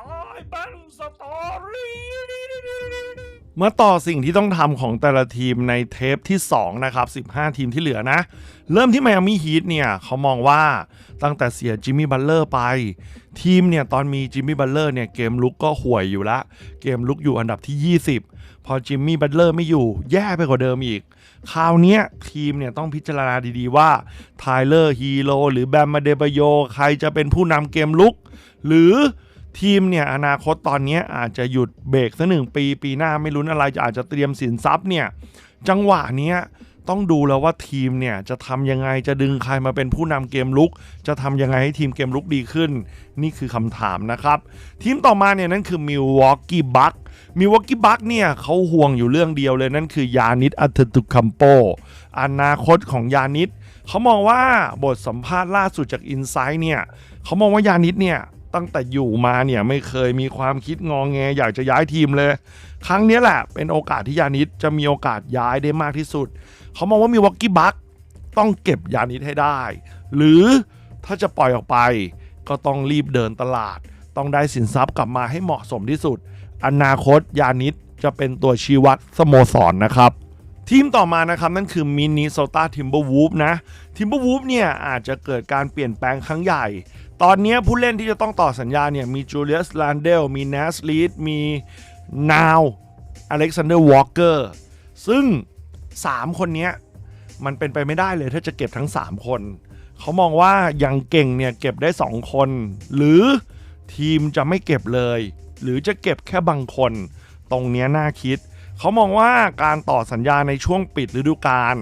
ตายเป็นสตอรี่เมื่อต่อสิ่งที่ต้องทำของแต่ละทีมในเทปที่ 2 นะครับ 15 ทีมที่เหลือนะ เริ่มที่ไมอามี่ฮีทเนี่ย เขามองว่าตั้งแต่เสียจิมมี่บัตเลอร์ไป ทีมเนี่ย ตอนมีจิมมี่บัตเลอร์เนี่ย เกมลุกก็ห่วยอยู่ละ เกมลุกอยู่อันดับที่ 20 พอจิมมี่บัตเลอร์ไม่อยู่แย่ไปกว่าเดิมอีก คราวนี้ทีมเนี่ยต้องพิจารณาดีๆว่าไทเลอร์ฮีโร่หรือแบมมาเดบโยใครจะเป็นผู้นำเกมลุก หรือ ทีมเนี่ยอนาคตตอนนี้อาจจะหยุดเบรกสักหนึ่งปีปีหน้าไม่รู้นอะไรจะอาจจะเตรียมสินทรัพย์เนี่ยจังหวะเนี้ยต้องดูแล้วว่าทีมเนี่ยจะทำยังไงจะดึงใครมาเป็นผู้นำเกมลุก จะทำยังไงให้ทีมเกมลุกดีขึ้น นี่คือคำถามนะครับ ทีมต่อมาเนี่ยนั่นคือมิลวอกกี้บัคมิลวอกกี้บัคเนี่ยเขาห่วงอยู่เรื่องเดียวเลยนั่นคือยานิดอัตตุคัมโปอนาคตของยานิดเขามองว่าบทสัมภาษณ์ล่าสุดจากอินไซ h ์เนี่ยเขามองว่ายานิดเนี่ย ตั้งแต่อยู่มาเนี่ยไม่เคยมีความคิดงองแงอยากจะย้ายทีมเลย ครั้งนี้แหละ เป็นโอกาสที่ยานิดจะมีโอกาสย้ายได้มากที่สุด เขามองว่ามีวอกกี้บัคต้องเก็บยานิดให้ได้ หรือถ้าจะปล่อยออกไป ก็ต้องรีบเดินตลาด ต้องได้สินทรัพย์กลับมาให้เหมาะสมที่สุด อนาคตยานิดจะเป็นตัวชี้วัดสโมสรนะครับทีมต่อมานะครับ นั่นคือมินนิโซตาทิมเบอร์วูฟนะทิมเบอร์วูฟเนี่ยอาจจะเกิดการเปลี่ยนแปลงครั้งใหญ่ ตอนนี้ผู้เล่นที่จะต้องต่อสัญญาเนี่ยมีจูเลียสแลนเดลมีเนสลีดมีนาวอเล็กซานเดอร์วอลเกอร์ซึ่ง 3 คนนี้มันเป็นไปไม่ได้เลยถ้าจะเก็บทั้ง 3 คน เขามองว่าอย่างเก่งเนี่ยเก็บได้ 2 คน หรือทีมจะไม่เก็บเลย หรือจะเก็บแค่บางคน ตรงนี้น่าคิด เขามองว่าการต่อสัญญาในช่วงปิดฤดูกาล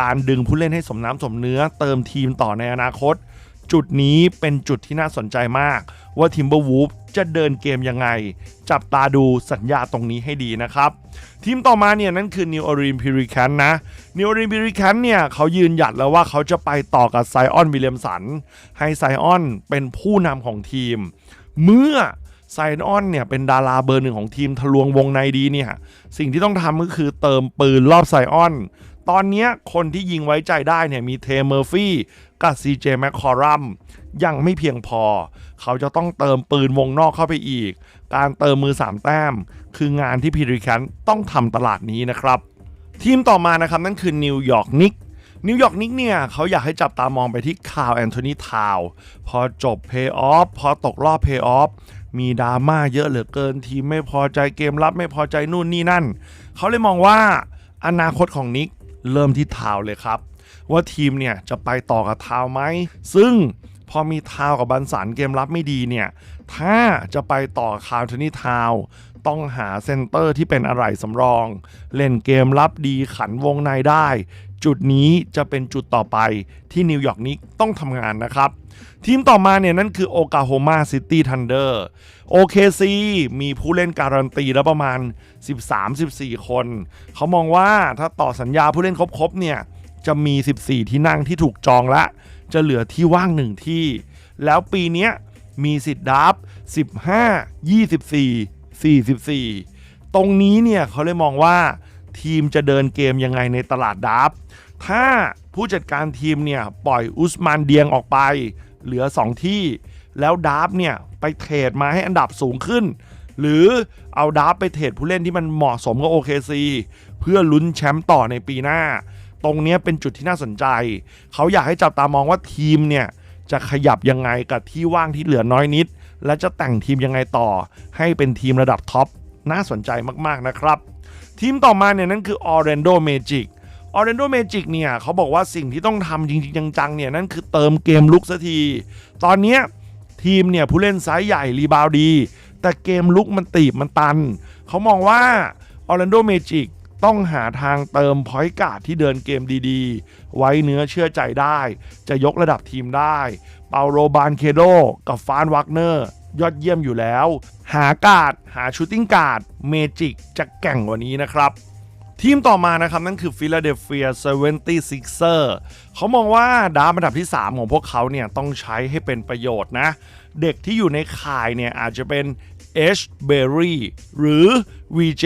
การดึงผู้เล่นให้สมน้ำสมเนื้อ เติมทีมต่อในอนาคต จุดนี้เป็นจุดที่น่าสนใจมาก ว่าทิมเบอร์วูฟจะเดินเกมยังไง จับตาดูสัญญาตรงนี้ให้ดีนะครับ ทีมต่อมาเนี่ยนั่นคือ New Orleans Pelicans นะ New Orleans Pelicans เนี่ยเขายืนหยัดแล้วว่าเขาจะไปต่อกับไซออนวิลเลียมสัน ให้ไซออนเป็นผู้นำของทีม เมื่อไซออนเนี่ยเป็นดาราเบอร์หนึ่งของทีมทะลวงวงในดีเนี่ย สิ่งที่ต้องทำก็คือเติมปืนรอบไซออน ตอนนี้คนที่ยิงไว้ใจได้เนี่ยมีเทเมอร์ฟี่กับซีเจแมคคอรัมยังไม่เพียงพอ เขาจะต้องเติมปืนวงนอกเข้าไปอีก การเติมมือ 3 แต้ม คืองานที่พีริคันต้องทำตลาดนี้นะครับ ทีมต่อมานะครับนั่นคือนิวยอร์กนิกนิวยอร์กนิกเนี่ยเขาอยากให้จับตามองไปที่คาร์แอนโทนีทาวพอจบเพย์ออฟพอตกรอบเพย์ออฟมีดราม่าเยอะเหลือเกิน ทีมไม่พอใจเกมรับไม่พอใจนู่นนี่นั่น เขาเลยมองว่าอนาคตของนิก เริ่มที่เท้าเลยครับ ว่าทีมเนี่ยจะไปต่อกับเท้าไหม ซึ่งพอมีเท้ากับบันสันเกมรับไม่ดีเนี่ย ถ้าจะไปต่อคาวทนี่ทาวต้องหาเซนเตอร์ที่เป็นอะไรสำรอง เล่นเกมรับดีขันวงในได้ จุดนี้จะเป็นจุดต่อไปที่นิวยอร์กนิกต้องทำงานนะครับ ทีมต่อมาเนี่ยนั่นคือโอกาโฮมาซิตี้ทันเดอร์ OKC มีผู้เล่นการันตีแล้วประมาณ 13-14 คน เขามองว่าถ้าต่อสัญญาผู้เล่นครบๆเนี่ยจะมี 14 ที่นั่งที่ถูกจองละ จะเหลือที่ว่างหนึ่งที่ แล้วปีนี้มีสิทธิ์ดับ 15 24 44 ตรงนี้เนี่ยเขาเลยมองว่า ทีมจะเดินเกมยังไงในตลาดดับถ้าผู้จัดการทีมเนี่ยปล่อยอุสมานเดียงออกไป เหลือ 2 ที่ แล้วดาร์ฟเนี่ยไปเทรดมาให้อันดับสูงขึ้น หรือเอาดาร์ฟไปเทรดผู้เล่นที่มันเหมาะสมกับ OKC เพื่อลุ้นแชมป์ต่อในปีหน้า ตรงนี้เป็นจุดที่น่าสนใจ เขาอยากให้จับตามองว่าทีมเนี่ยจะขยับยังไงกับที่ว่างที่เหลือน้อยนิด และจะแต่งทีมยังไงต่อ ให้เป็นทีมระดับท็อปน่าสนใจมากๆนะครับ ทีมต่อมาเนี่ยนั่นคือ Orlando Magic Orlando Magic เนี่ยเขาบอกว่าสิ่งที่ต้องทำจริงๆจังๆเนี่ยนั่นคือเติมเกมลุกสักที ตอนนี้ทีมเนี่ยผู้เล่นไซส์ใหญ่รีบาวดี แต่เกมลุกมันตีบมันตัน เขามองว่า Orlando Magic ต้องหาทางเติมพอยต์การ์ดที่เดินเกมดีๆ ไว้เนื้อเชื่อใจได้ จะยกระดับทีมได้ เปาโรบานเคโดกับฟานวักเนอร์ ยอดเยี่ยมอยู่แล้ว หาการ์ดหาชูตติ้งการ์ดเมจิกจะแก่งกว่านี้นะครับทีมต่อมานะครับ นั่นคือ Philadelphia 76er เขามองว่าดาวอันดับที่ 3 ของพวกเขาเนี่ยต้องใช้ให้เป็นประโยชน์นะ เด็กที่อยู่ในข่ายเนี่ยอาจจะเป็น H Berry หรือ VJ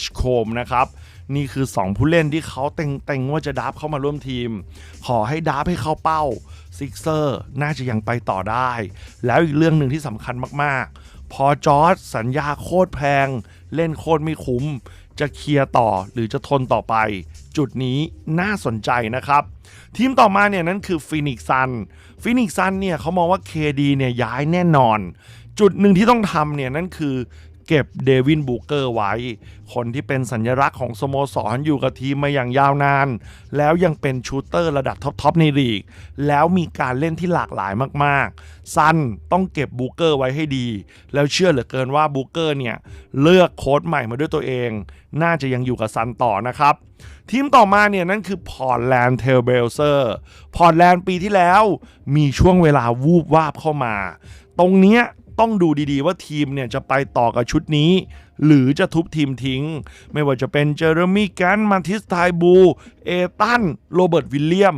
H Cole นะครับ นี่คือ 2 ผู้เล่นที่เขาเต็งๆว่าจะดับเข้ามาร่วมทีม ขอให้ดับให้เข้าเป้าซิกเซอร์น่าจะยังไปต่อได้ แล้วอีกเรื่องหนึ่งที่สำคัญมากๆ พอจอร์จสัญญาโคตรแพง เล่นโคตรไม่คุ้ม จะเคลียร์ต่อหรือจะทนต่อไป จุดนี้น่าสนใจนะครับ ทีมต่อมาเนี่ยนั่นคือฟินิกซันฟินิกซันเนี่ยเขามองว่า KD เนี่ยย้ายแน่นอนจุดหนึ่งที่ต้องทำเนี่ยนั่นคือ เก็บเดวินบูเกอร์ไว้ คนที่เป็นสัญลักษณ์ของสโมสรอยู่กับทีมมาอย่างยาวนาน แล้วยังเป็นชูเตอร์ระดับท็อปๆในลีก แล้วมีการเล่นที่หลากหลายมากๆ ซันต้องเก็บบูเกอร์ไว้ให้ดี แล้วเชื่อเหลือเกินว่าบูเกอร์เนี่ย เลือกโค้ดใหม่มาด้วยตัวเอง น่าจะยังอยู่กับซันต่อนะครับ ทีมต่อมาเนี่ยนั่นคือพอร์ตแลนด์เทลเบลเซอร์พอร์ตแลนด์ปีที่แล้วมีช่วงเวลาวูบวาบเข้ามา ตรงเนี้ย ต้องดูดีๆว่าทีมเนี่ยจะไปต่อกับชุดนี้ หรือจะทุบทีมทิ้ง ไม่ว่าจะเป็นเจอร์มี่แกนมาทิสไทบู เอตัน โรเบิร์ตวิลเลียม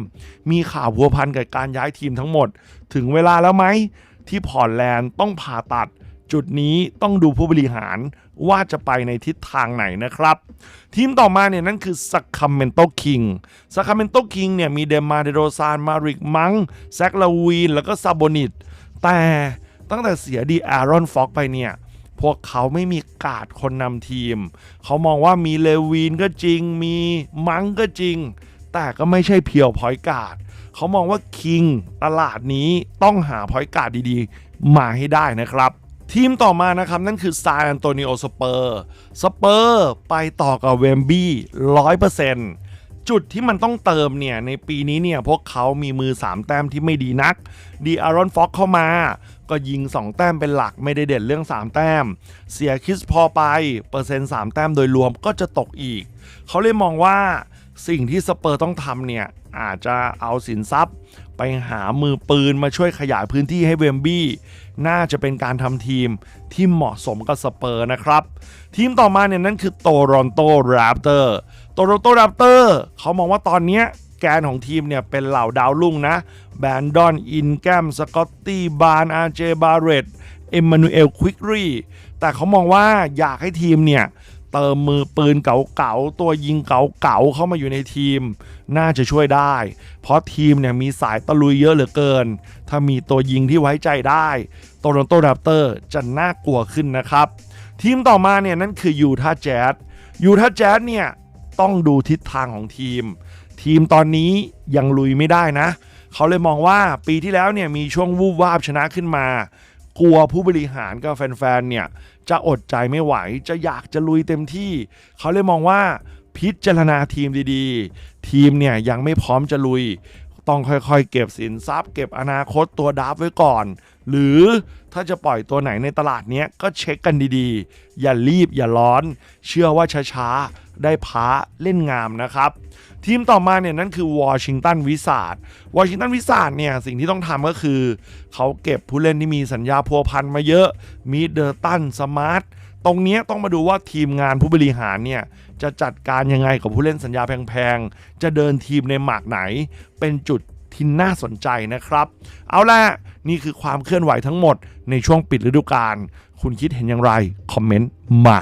มีข่าวพัวพันกับการย้ายทีมทั้งหมด ถึงเวลาแล้วไหม ที่พอร์ตแลนด์ต้องผ่าตัดจุดนี้ต้องดูผู้บริหารว่าจะไปในทิศทางไหนนะครับ ทีมต่อมาเนี่ยนั่นคือ Sacramento King Sacramento King เนี่ยมีเดมาเดโรซานมาริกมังแซคลาวีน แล้วก็ซาโบนิตแต่ ตั้งแต่เสียดีอารอนฟ็อกไปเนี่ย พวกเขาไม่มีการ์ดคนนำทีม เขามองว่ามีเลวีนก็จริง มีมังก็จริง แต่ก็ไม่ใช่เพียวพอยการ์ดเขามองว่าคิงตลาดนี้ต้องหาพอยการ์ดดีๆ มาให้ได้นะครับทีมต่อมานะครับ นั่นคือซานอันโตนิโอสเปอร์ สเปอร์ไปต่อกับเวมบี้ร้อยเปอร์เซ็นต์ จุดที่มันต้องเติมเนี่ย ในปีนี้เนี่ยพวกเขามีมือ 3 แต้มที่ไม่ดีนัก ดีอารอนฟ็อกเข้ามา ก็ยิง 2 แต้มเป็นหลักไม่ได้เด่นเรื่อง 3 แต้ม เสียคิสพอไป เปอร์เซ็นต์ 3 แต้มโดยรวมก็จะตกอีก เขาเลยมองว่าสิ่งที่สเปอร์ต้องทำเนี่ย อาจจะเอาสินทรัพย์ ไปหามือปืนมาช่วยขยายพื้นที่ให้เวมบี้น่าจะเป็นการทำทีมที่เหมาะสมกับสเปอร์นะครับ ทีมต่อมาเนี่ยนั่นคือโตรอนโตแรปเตอร์โตรอนโตแรปเตอร์เขามองว่าตอนนี้แกนของทีมเนี่ยเป็นเหล่าดาวรุ่งนะ แบนดอน อินแกม สกอตตี้บานอาร์เจบาเรตเอ็มมานูเอล ควิกรีแต่เขามองว่าอยากให้ทีมเนี่ย เติมมือปืนเก๋าๆ ตัวยิงเก๋าๆ เข้ามาอยู่ในทีม น่าจะช่วยได้ เพราะทีมเนี่ยมีสายตะลุยเยอะเหลือเกิน ถ้ามีตัวยิงที่ไว้ใจได้โตลอนโตแรปเตอร์จะน่ากลัวขึ้นนะครับ ทีมต่อมาเนี่ยนั่นคือยูทาแจ๊ดยูทาแจ๊ดเนี่ยต้องดูทิศทางของทีม ทีมตอนนี้ยังลุยไม่ได้นะ เขาเลยมองว่าปีที่แล้วเนี่ยมีช่วงวูบวาบชนะขึ้นมา กลัวผู้บริหารกับแฟนๆเนี่ยจะอดใจไม่ไหวจะอยากจะลุยเต็มที่ เขาเลยมองว่าพิจารณาทีมดีๆ ทีมเนี่ยยังไม่พร้อมจะลุย ต้องค่อยๆ เก็บสินทรัพย์ เก็บอนาคตตัวดับไว้ก่อน หรือถ้าจะปล่อยตัวไหนในตลาดนี้ก็เช็คกันดีๆ อย่ารีบอย่าร้อน เชื่อว่าช้าๆ ได้พ้าเล่นงามนะครับ ทีมต่อมาเนี่ยนั่นคือวอชิงตันวิสาดวอชิงตันวิสาดเนี่ยสิ่งที่ต้องทำก็คือ เขาเก็บผู้เล่นที่มีสัญญาพัวพันมาเยอะ มีเดอร์ตันสมาร์ทตรงนี้ต้องมาดูว่าทีมงานผู้บริหารเนี่ยจะจัดการยังไงกับผู้เล่นสัญญาแพงๆ จะเดินทีมในหมากไหน เป็นจุด ที่น่าสนใจนะครับ เอาละนี่คือความเคลื่อนไหวทั้งหมดในช่วงปิดฤดูกาลคุณคิดเห็นอย่างไร คอมเมนต์มา